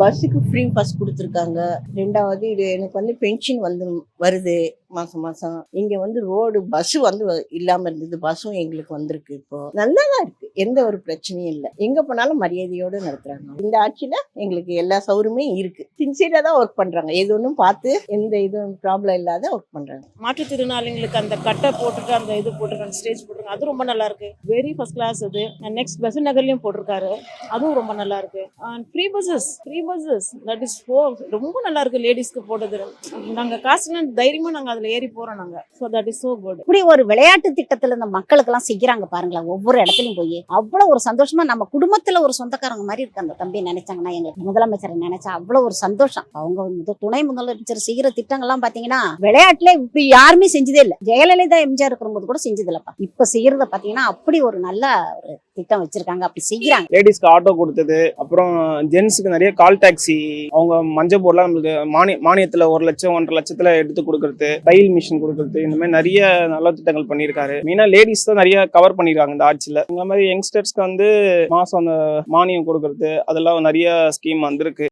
பஸ்ஸுக்கு free bus கொடுத்துருக்காங்க. ரெண்டாவது இது எனக்கு வந்து பென்ஷன் வந்து வருது மாசம் மாசம். இங்க வந்து ரோடு பஸ் வந்து வ- இல்லாம இருந்தது. பஸ்ஸும் எங்களுக்கு வந்திருக்கு இப்போ. நல்லா தான் இருக்கு. எந்த ஒரு பிரச்சனையும் இல்லை. எங்க போனாலும் மரியாதையோடு நடத்துறாங்க. இந்த ஆட்சியில எங்களுக்கு எல்லா சௌகரியமே இருக்கு. சின்சியரா தான் ஒர்க் பண்றாங்க. எது ஒன்றும் பார்த்து எந்த இதுவும் ப்ராப்ளம் இல்லாத ஒர்க் பண்றாங்க. மாற்றுத்திறனாளிங்களுக்கு அந்த கட்டை போட்டுட்டு அந்த இது போட்டிருக்காங்க ஸ்டேஜ் போட்டிருக்காங்க அது ரொம்ப நல்லா இருக்கு. வெரி ஃபர்ஸ்ட் கிளாஸ் அது நெக்ஸ்ட் பஸ் நகர்லயும் போட்டிருக்காரு. அதுவும் ரொம்ப நல்லா இருக்கு. And free buses free buses that is for ரொம்ப நல்லா இருக்கு லேடிஸ்க்கு போட்டது. நாங்க காசுனா தைரியமா நாங்க அதுல ஏறி போறோம் நாங்க. So that is so good இப்படி ஒரு விளையாட்டு திட்டத்துல இந்த மக்களுக்கு எல்லாம் செய்யறாங்க பாருங்களேன். ஒவ்வொரு இடத்துலயும் போய் அவ்வளோ ஒரு சந்தோஷமா நம்ம குடும்பத்தில் ஒரு சொந்தக்காரங்க மாதிரி இருக்கு அந்த தம்பி நினைச்சாங்கன்னா எங்களுக்கு முதலமைச்சரை நினைச்சா அவ்வளோ ஒரு சந்தோஷம். அவங்க வந்து துணை முதலமைச்சர் செய்கிற திட்டங்கள்லாம் பாத்தீங்கன்னா விளையாட்டுல இப்படி யாருமே செஞ்சதே இல்லை. ஜெயலலிதா எம்ஜிஆர் இருக்கும்போது கூட செஞ்சது இல்லப்பா இப்ப செய்யறத பாத்தீங்கன்னா அப்படி ஒரு நல்ல ஒரு திட்டம் வச்சிருக்காங்க. அப்படி செய்யறாங்க. லேடிஸ்க்கு ஆட்டோ கொடுத்தது. அப்புறம் ஜென்ஸுக்கு நிறைய கால் டாக்ஸி அவங்க மஞ்சள் போர்லாம் நம்மளுக்கு மானிய மானியத்துல ஒரு லட்சம் ஒன்றரை லட்சத்துல எடுத்து கொடுக்கறது. தையல் மிஷின் கொடுக்கறது. இந்த மாதிரி நிறைய நல்ல திட்டங்கள் பண்ணியிருக்காரு. மெயினா லேடிஸ் தான் நிறைய கவர் பண்ணிருக்காங்க இந்த ஆட்சியில. இந்த மாதிரி யங்ஸ்டர்ஸ்க்கு வந்து மாசம் அந்த மானியம் கொடுக்கறது அதெல்லாம் நிறைய ஸ்கீம் வந்திருக்கு.